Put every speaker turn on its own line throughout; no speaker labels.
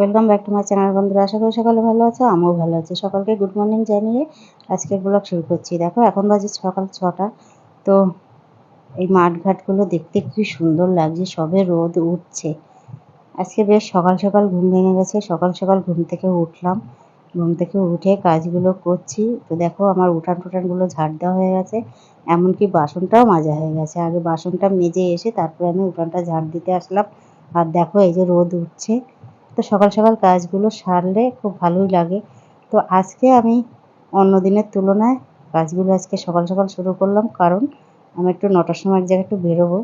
Welcome back to my channel বন্ধুরা। আশা করি সকালে ভালো আছে, আমিও ভালো আছি। সকালকে গুড মর্নিং জানিয়ে আজকের ব্লগ শুরু করছি। দেখো, এখন বাজে সকাল ছটা। তো এই মাঠঘাটগুলো দেখতে কি সুন্দর লাগছে, সবে রোদ উঠছে। আজকে বেশ সকাল সকাল ঘুম ভেঙে গেছে। সকাল সকাল ঘুম থেকে উঠলাম। ঘুম থেকে উঠে কাজগুলো করছি। তো দেখো, আমার উঠান টুটানগুলো ঝাড় দেওয়া হয়ে গেছে। এমনকি বাসনটাও মাজা হয়ে গেছে। আগে বাসনটা মেজে এসে তারপরে আমি উঠানটা ঝাড় দিতে আসলাম। আর দেখো, এই যে রোদ উঠছে। তো সকাল সকাল কাজগুলো সারলে খুব ভালোই লাগে। তো আজকে আমি অন্য দিনের তুলনায় কাজগুলো আজকে সকাল সকাল শুরু করলাম, কারণ আমি একটু নটার সময় এক জায়গায় একটু বেরোবো।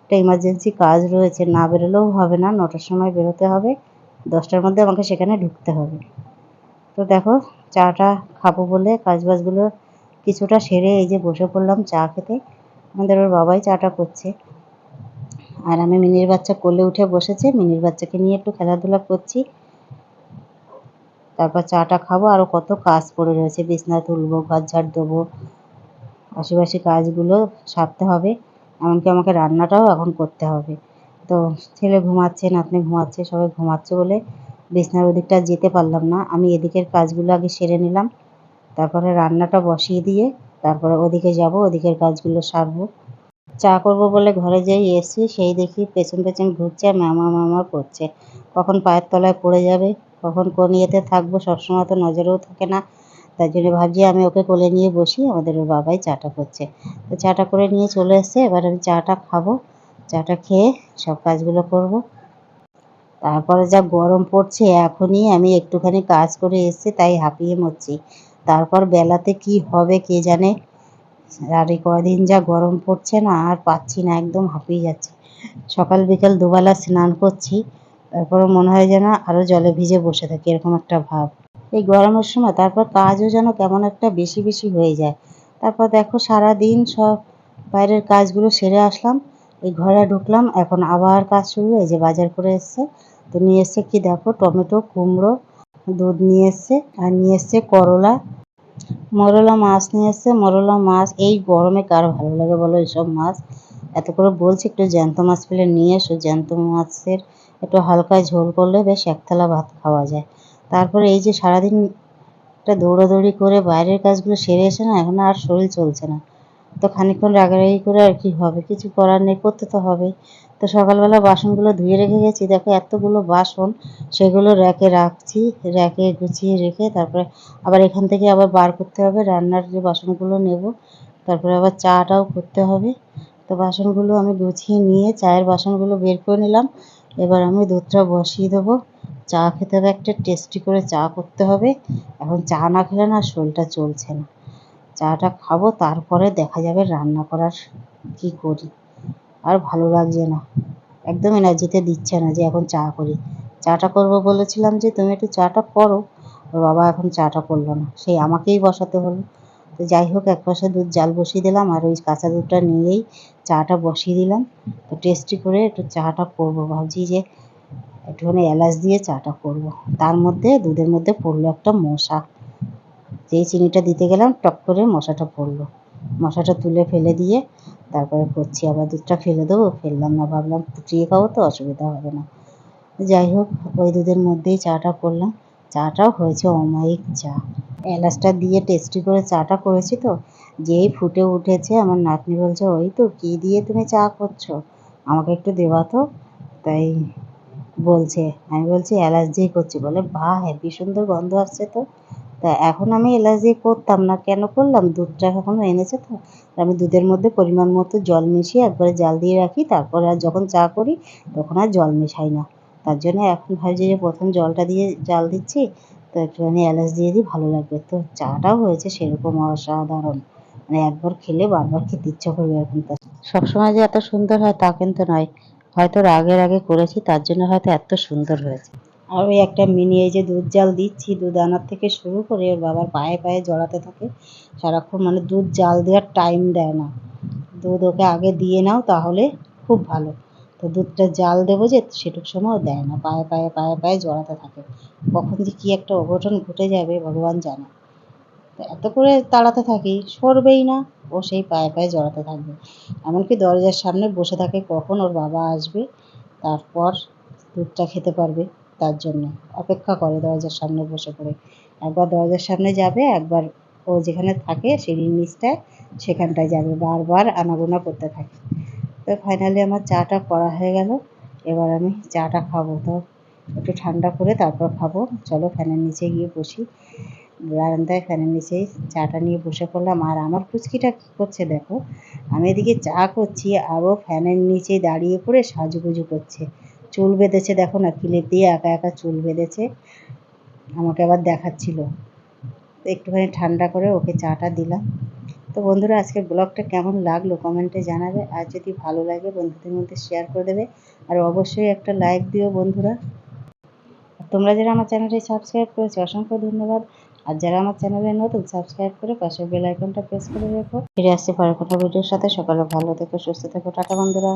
একটা ইমার্জেন্সি কাজ রয়েছে, না বেরোলেও হবে না, নটার সময় বেরোতে হবে, দশটার মধ্যে আমাকে সেখানে ঢুকতে হবে। তো দেখো, চাটা খাব বলে কাজবাজগুলো কিছুটা সেরে এই যে বসে পড়লাম চা খেতে। আমাদের ওর বাবাই চাটা করছে। আর আমি মিনির বাচ্চা কোলে উঠে বসেছে, মিনির বাচ্চাকে নিয়ে একটু খেলাধুলা করছি। তারপর চাটা খাব আরও কত কাজ পড়ে রয়েছে, বিছনা তুলবো, ঘর ঝাড় দেবো, আশেপাশে কাজগুলো সারতে হবে, এমনকি আমাকে রান্নাটাও এখন করতে হবে। তো ছেলে ঘুমাচ্ছে, নাতনি ঘুমাচ্ছে, সবাই ঘুমাচ্ছে বলে বিছনার ওদিকটা যেতে পারলাম না। আমি এদিকের কাজগুলো আগে সেরে নিলাম, তারপরে রান্নাটা বসিয়ে দিয়ে তারপরে ওদিকে যাব, ওদিকের কাজগুলো সারবো। চা করব বলে ঘরে যেই এসছি, সেই দেখি পেছন পেছন ঘুরছে ম্যামা ম্যামা করছে। কখন পায়ের তলায় পড়ে যাবে? কখন কোন ইয়েতে থাকব? সবসময় তো নজরেও থাকে না। তাই জন্য ভাবছি আমি ওকে কোলে নিয়ে বসি, আমাদের ওর বাবাই চাটা করছে। তো চাটা করে নিয়ে চলে এসছে, এবার আমি চাটা খাব। চাটা খেয়ে সব কাজগুলো করব। তারপরে যা গরম পড়ছে, এখনই আমি একটুখানি কাজ করে এসছি, তাই হাঁপিয়ে মরছি। তারপর বেলাতে কি হবে কে জানে? আর এই কদিন যা গরম পড়ছে না, আর পাচ্ছি না, একদম হাঁপিয়ে যাচ্ছে। সকাল বিকাল দুবেলা স্নান করছি তারপরে মনে হয় যেন আরও জলে ভিজে বসে থাকি, এরকম একটা ভাব। এই গরমের সময় তারপর কাজও যেন কেমন একটা বেশি বেশি হয়ে যায়। তারপর দেখো সারা দিন সব বাইরের কাজগুলো সেরে আসলাম, এই ঘরে ঢুকলাম, এখন আবার কাজ শুরু এই যে বাজার করে এসছে। তো নিয়ে এসছে কি দেখো, টমেটো, কুমড়ো, দুধ নিয়ে এসছে, আর নিয়ে এসছে করলা মরলা মাছ নিয়ে এসছে। মরলা মাছ, এই গরমে কার ভালো লাগে বলো এইসব মাছ? এত করে বলছি, একটু জ্যান্ত মাছ পেলে নিয়ে এসো। জ্যান্ত মাছের একটু হালকা ঝোল করলে বেশ এক থালা ভাত খাওয়া যায়। তারপরে এই যে সারাদিন একটা দৌড়াদৌড়ি করে বাইরের কাজগুলো সেরে এসে না, এখন আর শরীর চলছে না। তো খানিক্ষণ রাগারাগি করে আর কি হবে? কিছু করার নেই, করতে তো হবেই তো সকালবেলা বাসনগুলো ধুয়ে রেখে গেছি। দেখো, এতগুলো বাসন, সেগুলো র্যাকে রাখছি, র্যাকে গুছিয়ে রেখে তারপরে আবার এখান থেকে আবার বার করতে হবে। রান্নার যে বাসনগুলো নেব, তারপরে আবার চাটাও করতে হবে। তো বাসনগুলো আমি গুছিয়ে নিয়ে চায়ের বাসনগুলো বের করে নিলাম। এবার আমি দুধটা বসিয়ে দেবো। চা খেতে হবে, একটা টেস্টি করে চা করতে হবে। এখন চা না খেলে না শরীরটা চলছে না। চাটা খাব, তারপরে দেখা যাবে রান্না করার কি করি। আর ভালো লাগছে না। একদম এনার্জিতে দিচ্ছে না যে এখন চা করি। চাটা করব বলেছিলাম যে, তুমি একটু চাটা করো। বাবা এখন চাটা করল না। সেই আমাকেই বসাতে হলো। তো যাই হোক, এক পাশে দুধ জাল বসিয়ে দিলাম আর ওই কাঁচা দুধটা নিয়েই চাটা বসিয়ে দিলাম। তো টেস্টি করে একটু চাটা করব। ভাবছি যে একটুখানি এলাচ দিয়ে চাটা করব। তার মধ্যে, দুধের মধ্যে পড়ল একটা মশা। যেই চিনিটা দিতে গেলাম, টক করে মশাটা পড়ল। মশাটা তুলে ফেলে দিয়ে তারপরে করছি, আবার দুধটা ফেলে দেবো। ফেললাম না, ভাবলাম ফুটিয়ে খাব তো, অসুবিধা হবে না। যাই হোক, ওই দুধের মধ্যেই চাটা করলাম। চাটাও হয়েছে অমায়িক চা। এলাচটা দিয়ে টেস্টি করে চাটা করেছি তো। যেই ফুটে উঠেছে, আমার নাতনি বলছে, ওই তো, কী দিয়ে তুমি চা করছ? আমাকে একটু দেওয়া তো? তাই বলছে, আমি বলছি, এলাচ দিয়ে করছি। বলে, বাহ, হেবি সুন্দর গন্ধ আসছে তো। তা এখন আমি দিয়ে করতাম না। কেন করলাম? দুধটা এখনও এনেছে তো। আমি দুধের মধ্যে পরিমাণ মতো জল মিশিয়ে একবারে জাল দিয়ে রাখি, তারপরে আর যখন চা করি তখন আর জল মেশাই না। তার জন্য এখন ভাবছি যে প্রথম জলটা দিয়ে জাল দিচ্ছি, তো একটুখানি এলাচ দিয়ে দিই, ভালো লাগবে। তো চাটাও হয়েছে সেরকম অসাধারণ। মানে একবার খেলে বারবার খেতে ইচ্ছা করবে এরকম সবসময় যে এত সুন্দর হয় তা কিন্তু নয়। হয়তো রাগের আগে করেছি, তার জন্য হয়তো এত সুন্দর হয়েছে। আর ওই একটা মিনি, এই যে দুধ জাল দিচ্ছি, দুধ আনার থেকে শুরু করে ওর বাবার পায়ে পায়ে জড়াতে থাকে। সারাক্ষণ মানে দুধ জাল দেওয়ার টাইম দেয় না। দুধ ওকে আগে দিয়ে নাও তাহলে খুব ভালো। তো দুধটা জাল দেবো যে সেটুক সময়ও দেয় না, পায়ে পায়ে পায়ে পায়ে জড়াতে থাকে। কখন যে কী একটা অঘটন ঘটে যাবে ভগবান জানে। এত করে তাড়াতে থাকি, সরবেই না, ও সেই পায়ে পায়ে জড়াতে থাকবে। এমনকি দরজার সামনে বসে থাকে কখন ওর বাবা আসবে, তারপর দুধটা খেতে পারবে। তার জন্য। অপেক্ষা করে দরজার সামনে বসে পড়ে। একবার দরজার সামনে যাবে, একবার ও যেখানে থাকে সিঁড়ির নিচটায় সেখানটায় যাবে। বারবার আনাগোনা করতে থাকে। তো ফাইনালি আমার চাটা করা হয়ে গেল। এবার আমি চাটা খাব। তো একটু ঠান্ডা করে তারপর খাব। চলো ফ্যানের নিচে গিয়ে বসি। বারান্দায় ফ্যানের নিচেই চাটা নিয়ে বসে পড়লাম। আর আমার ফুচকিটা কী করছে দেখো? আমি এদিকে চা করছি আর ও ফ্যানের নিচে দাঁড়িয়ে পড়ে সাজুগুজু করছে। চুল বেঁধেছে, দেখো না ক্লিপ দিয়ে একা একা চুল বেঁধেছে। আমাকে আবার দেখাচ্ছিল। একটুখানি ঠান্ডা করে ওকে চাটা দিলাম। তো বন্ধুরা, আজকের ব্লগটা কেমন লাগল কমেন্টে জানাবে। আর যদি ভালো লাগে, বন্ধুদের মধ্যে শেয়ার করে দেবে। আর অবশ্যই একটা লাইক দিও বন্ধুরা। তোমরা যারা আমার চ্যানেলটি সাবস্ক্রাইব করেছ, অসংখ্য ধন্যবাদ। আর যারা আমার চ্যানেলে নতুন সাবস্ক্রাইব করে পাশের বেল আইকনটা প্রেস করে রেখো। ফিরে আসছি পরের কোনো ভিডিওর সাথে। সকালে ভালো থেকো, সুস্থ থেকো। টাটা বন্ধুরা।